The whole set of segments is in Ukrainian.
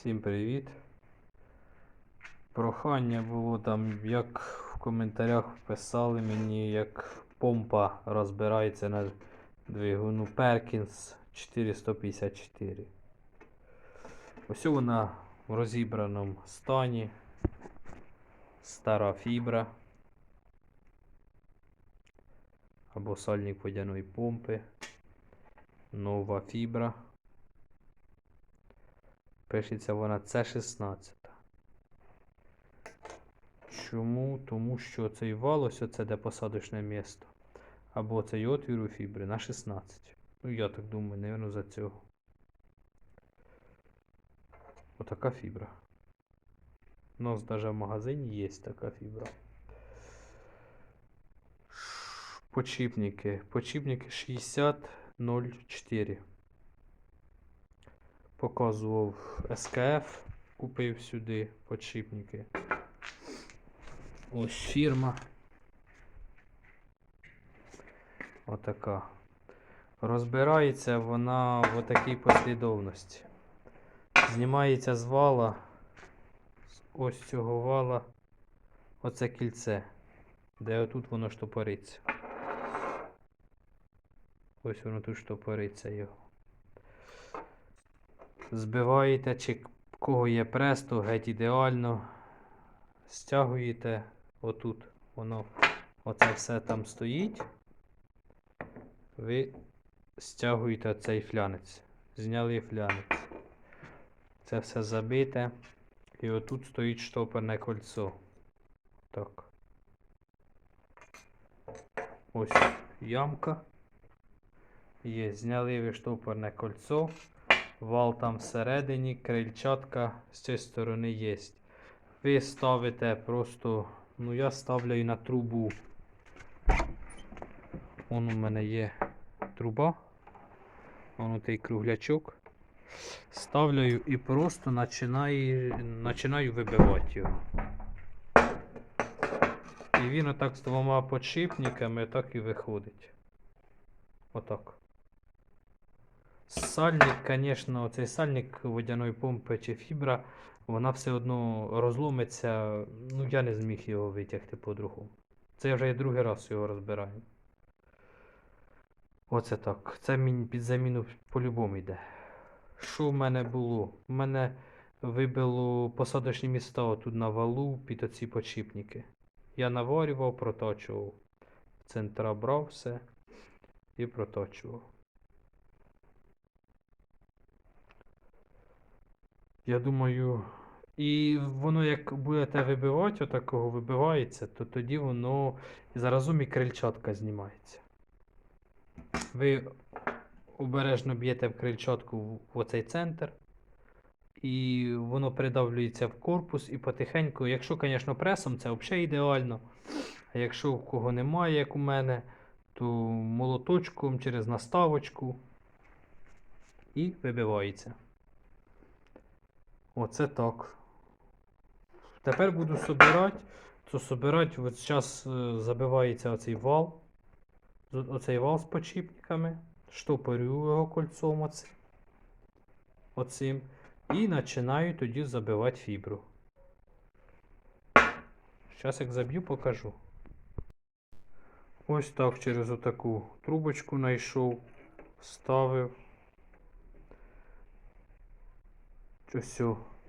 Всім привіт. Прохання було там, як в коментарях писали мені, як помпа розбирається на двигуну Perkins 454. Ось вона в розібраному стані. Стара фібра. Або сальник водяної помпи. Нова фібра. Пишеться вона С16. Чому? Тому що цей вал, ось оце де посадочне місто. Або цей отвір у фібри на 16. Ну, я так думаю, напевно, за цього. Отака фібра. У нас навіть в магазині є така фібра. Почіпники. Почіпники 6004. Показував СКФ, купив сюди подшипники. Ось фірма. Отака. Розбирається вона в такій послідовності. Знімається з вала, з ось цього вала, оце кільце, де отут воно штопориться. Ось воно тут штопориться його збиваєте, чи кого є прес, то геть ідеально. Стягуєте отут, воно оце все там стоїть. Ви стягуєте цей флянець. Зняли флянець. Це все забите. І отут стоїть штоперне кольцо. Так. Ось ямка. Є, зняли ви штопорне кольцо. Вал там всередині, крильчатка з цієї сторони є. Ви ставите просто, ну я ставлю на трубу. Вон у мене є труба. Вон той круглячок. Ставлю і просто починаю, починаю вибивати його. І він отак з двома подшипниками так і виходить. Отак. Сальник, звісно, цей сальник водяної помпи чи фібра, вона все одно розломиться. Ну, я не зміг його витягти по-другому. Це я вже і другий раз його розбираю. Оце так. Це під заміну по-любому йде. Що в мене було? У мене вибило посадочні міста тут на валу під оці подшипники. Я наварював, проточував. Центра брав все і проточував. Я думаю, і воно як будете вибивати, отакого вибивається, то тоді воно заразом і крильчатка знімається. Ви обережно б'єте в крильчатку в оцей центр, і воно придавлюється в корпус і потихеньку, якщо, звісно, пресом, це взагалі ідеально. А якщо в кого немає, як у мене, то молоточком через наставочку і вибивається. Оце так. Тепер буду собирати. То собирати, от зараз забивається оцей вал. Оцей вал з подшипниками. Штопорю його кольцом оцим. оцим. І починаю тоді забивати фібру. Зараз як заб'ю, покажу. Ось так через отаку трубочку знайшов, вставив. Ось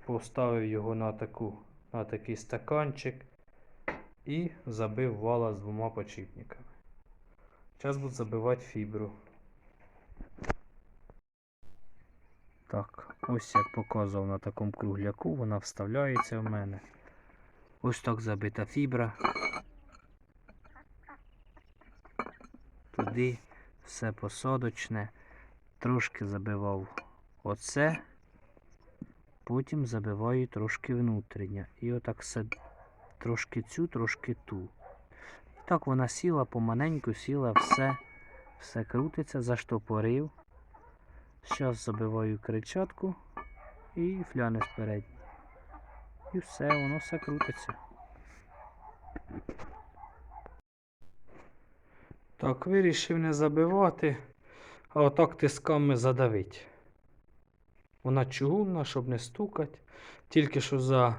поставив його на, таку, на такий стаканчик і забив вала з двома подшипниками. Зараз буду забивати фібру. Так, ось як показував на такому кругляку, вона вставляється в мене. Ось так забита фібра. Туди все посадочне. Трошки забивав оце. Потім забиваю трошки внутрішнє. І отак трошки цю, трошки ту. І так вона сіла, поманеньку сіла, все, все крутиться, заштопорив. Зараз забиваю кричатку і флянець передній. І все, воно все крутиться. Так, вирішив не забивати, а отак тисками задавить. Вона чугунна, щоб не стукати. Тільки що за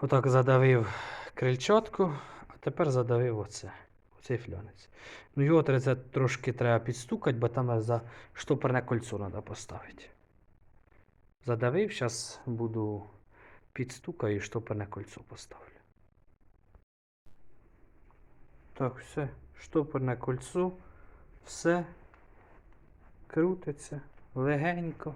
отак задавив крильчатку, а тепер задавив оце. Оцей флянець. Ну його треба трошки треба підстукати, бо там за штопорне кольцо треба поставити. Задавив, зараз буду підстукаю і штопорне кольцо поставлю. Так, все, штопорне кольцо, все крутиться легенько.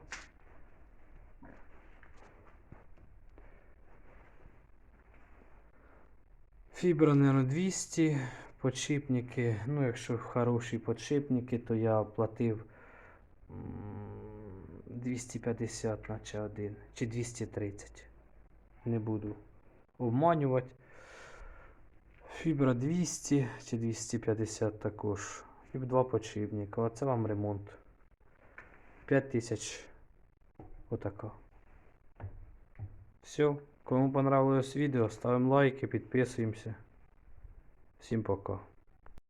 Фібра, наверное, 200, подшипники. Ну, якщо хороші подшипники, то я платив 250 наче один, чи 230. Не буду обманювати. Фібра 200 чи 250 також. І два подшипника. Оце вам ремонт. 5000. Отака. Все. Кому понравилось відео, ставим лайки, підписуємося. Всім пока.